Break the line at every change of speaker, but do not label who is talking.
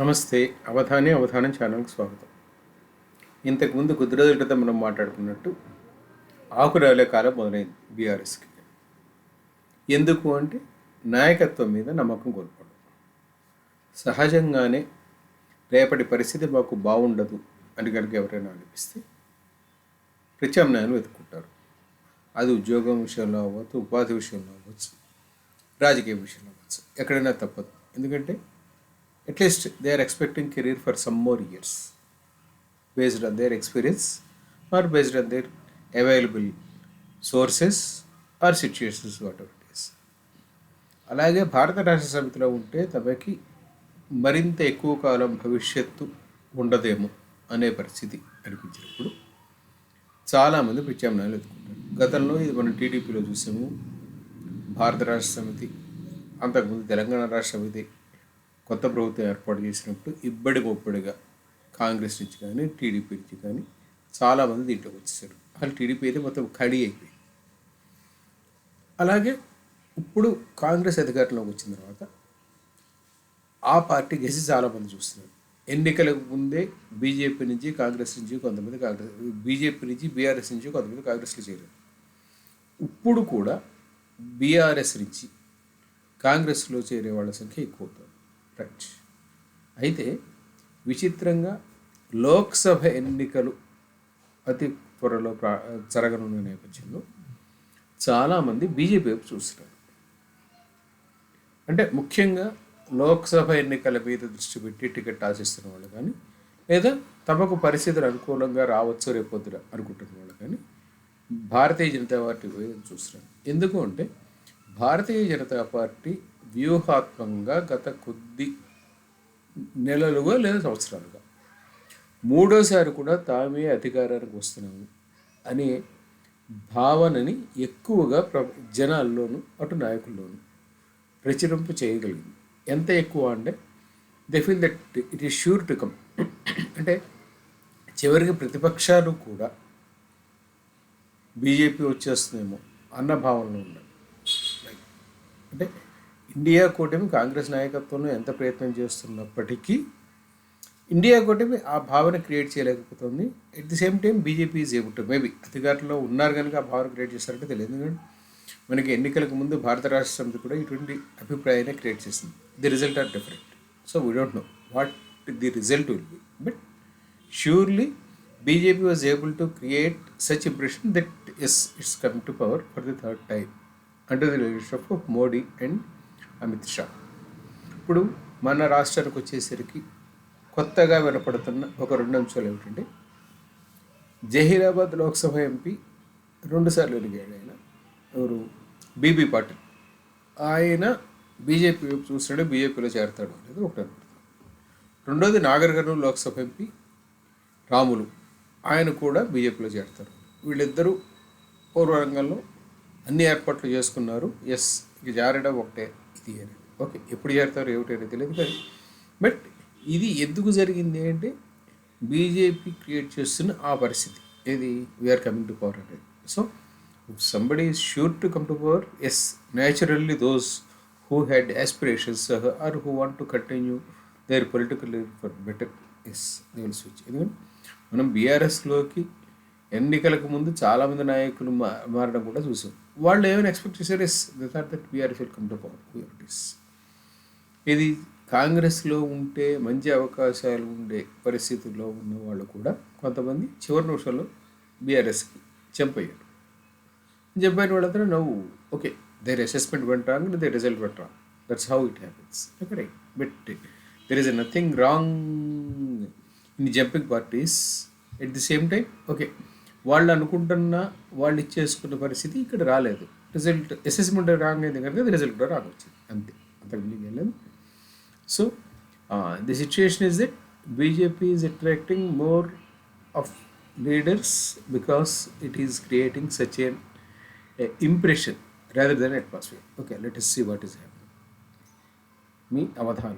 నమస్తే అవధాని అవధానం ఛానల్కి స్వాగతం. ఇంతకుముందు కొద్ది రోజుల క్రితం మనం మాట్లాడుకున్నట్టు ఆకురాలే కాలం మొదలైంది బీఆర్ఎస్కి. ఎందుకు అంటే నాయకత్వం మీద నమ్మకం కోల్పోవడం. సహజంగానే రేపటి పరిస్థితి మాకు బాగుండదు అని కనుక ఎవరైనా అనిపిస్తే ప్రత్యామ్నాయాలు వెతుక్కుంటారు. అది ఉద్యోగం విషయంలో అవ్వచ్చు ఉపాధి విషయంలో అవ్వచ్చు రాజకీయ విషయంలో అవ్వచ్చు. ఎక్కడైనా తప్పదు. ఎందుకంటే at least they are expecting career for some more years based on their experience or based on their available sources or situations whatever it is అలాగే భారత రాష్ట్ర సమితిలో ఉంటే తమకి మరింత ఎక్కువ కాలం భవిష్యత్తు ఉండదేమో అనే పరిస్థితి అనిపించినప్పుడు చాలామంది ప్రత్యామ్నాయాలు ఎత్తుకుంటారు గతంలో ఇది మనం టీడీపీలో చూసాము. భారత రాష్ట్ర సమితి అంతకుముందు తెలంగాణ రాష్ట్ర సమితి కొత్త ప్రభుత్వం ఏర్పాటు చేసినప్పుడు ఇబ్బడి ముప్పడిగా కాంగ్రెస్ నుంచి కానీ టీడీపీ నుంచి కానీ చాలామంది దీంట్లోకి వచ్చేసారు. వాళ్ళు టీడీపీ అయితే మొత్తం ఖాళీ అయిపోయింది. అలాగే ఇప్పుడు కాంగ్రెస్ అధికారంలోకి వచ్చిన తర్వాత ఆ పార్టీ గెసి చాలామంది చూస్తున్నారు. ఎన్నికలకు ముందే బీజేపీ నుంచి కాంగ్రెస్ నుంచి కొంతమంది కాంగ్రెస్ బీజేపీ నుంచి బీఆర్ఎస్ నుంచి కొంతమంది కాంగ్రెస్లో చేరారు. ఇప్పుడు కూడా బీఆర్ఎస్ నుంచి కాంగ్రెస్లో చేరే వాళ్ళ సంఖ్య ఎక్కువ అవుతుంది. రైట్ అయితే విచిత్రంగా లోక్సభ ఎన్నికలు అతి త్వరలో ప్రా జరగనున్న నేపథ్యంలో చాలామంది బీజేపీ వైపు చూస్తున్నారు. అంటే ముఖ్యంగా లోక్సభ ఎన్నికల మీద దృష్టి పెట్టి టికెట్ ఆశిస్తున్న వాళ్ళు కానీ లేదా తమకు పరిస్థితులు అనుకూలంగా రావచ్చు రేపొద్దున అనుకుంటున్న వాళ్ళు కానీ భారతీయ జనతా పార్టీ వైపు చూస్తున్నారు. ఎందుకు అంటే భారతీయ జనతా పార్టీ వ్యూహాత్మకంగా గత కొద్ది నెలలుగా లేదా సంవత్సరాలుగా. మూడోసారి కూడా తామే అధికారానికి వస్తున్నాము అనే భావనని ఎక్కువగా ప్ర జనాల్లోనూ అటు నాయకుల్లోనూ ప్రచురింపు చేయగలిగింది. ఎంత ఎక్కువ అంటే they feel that it is sure to come అంటే చివరికి ప్రతిపక్షాలు కూడా బీజేపీ వచ్చేస్తుందేమో అన్న భావనలో ఉన్నాయి అంటే ఇండియా కూటమి కాంగ్రెస్ నాయకత్వంలో ఎంత ప్రయత్నం చేస్తున్నప్పటికీ ఇండియా కూటమి ఆ భావన create చేయలేకపోతుంది. At the same time BJP is able to maybe అధికారంలో ఉన్నారు కనుక ఆ భావన క్రియేట్ చేస్తారంటే తెలియదు. ఎందుకంటే మనకి ఎన్నికలకు ముందు భారత రాష్ట్ర సమితి కూడా ఇటువంటి అభిప్రాయాన్ని క్రియేట్ చేసింది. The result are different so we don't know what the result will be but surely BJP was able to create such impression that as it's come to power for the third time under the leadership of Modi and Amit Shah. ఇప్పుడు మన రాష్ట్రానికి వచ్చేసరికి కొత్తగా వినపడుతున్న ఒక రెండు అంశాలు ఏమిటంటే Zaheerabad Lok Sabha MP రెండుసార్లు ఎదిగాడు ఆయన. ఎవరు? B B Patil. ఆయన బీజేపీ వైపు చూస్తాడు బీజేపీలో చేరతాడు అనేది ఒకటి అనుకుంటున్నాను రెండోది నాగర్ కర్నూలు లోక్సభ ఎంపీ రాములు. ఆయన కూడా బీజేపీలో చేరతారు. వీళ్ళిద్దరూ పూర్వ రంగంలో అన్ని ఏర్పాట్లు చేసుకున్నారు. ఎస్ ఇక జారడం ఒకటే. ఇది ఓకే ఎప్పుడు చేరతారు ఏమిటో అనేది తెలియదు కానీ బట్ ఇది ఎందుకు జరిగింది అంటే బీజేపీ క్రియేట్ చేస్తున్న ఆ పరిస్థితి. ఏది? We are coming to power అనేది. So somebody is sure to come to power as naturally those who had aspirations or who want to continue their political for better as they will switch ఎందుకంటే మనం బీఆర్ఎస్లోకి ఎన్నికలకు ముందు చాలామంది నాయకులు మా మారడం కూడా చూసాం. వాళ్ళు ఏమైనా ఎక్స్పెక్ట్ చేశారు? As the thought that BRS will come to power it is ఇది కాంగ్రెస్లో ఉంటే మంచి అవకాశాలు ఉండే పరిస్థితుల్లో ఉన్న వాళ్ళు కూడా కొంతమంది చివరి నిమిషంలో బీఆర్ఎస్కి చంపయ్యారు. చంపైన వాళ్ళందరూ నవ్వు okay their assessment went wrong the result went wrong that's how it happens okay but there is nothing wrong in jumping parties at the same time okay వాళ్ళు అనుకుంటున్న వాళ్ళు ఇచ్చేసుకున్న పరిస్థితి ఇక్కడ రాలేదు. రిజల్ట్ అసెస్మెంట్ రాంగ్ అయింది కనుక రిజల్ట్ కూడా wrong వచ్చింది. అంతే. అంతకు so the situation is that BJP is attracting more of leaders because it is creating such an impression rather than atmosphere okay let us see what is happening me Avadhanam.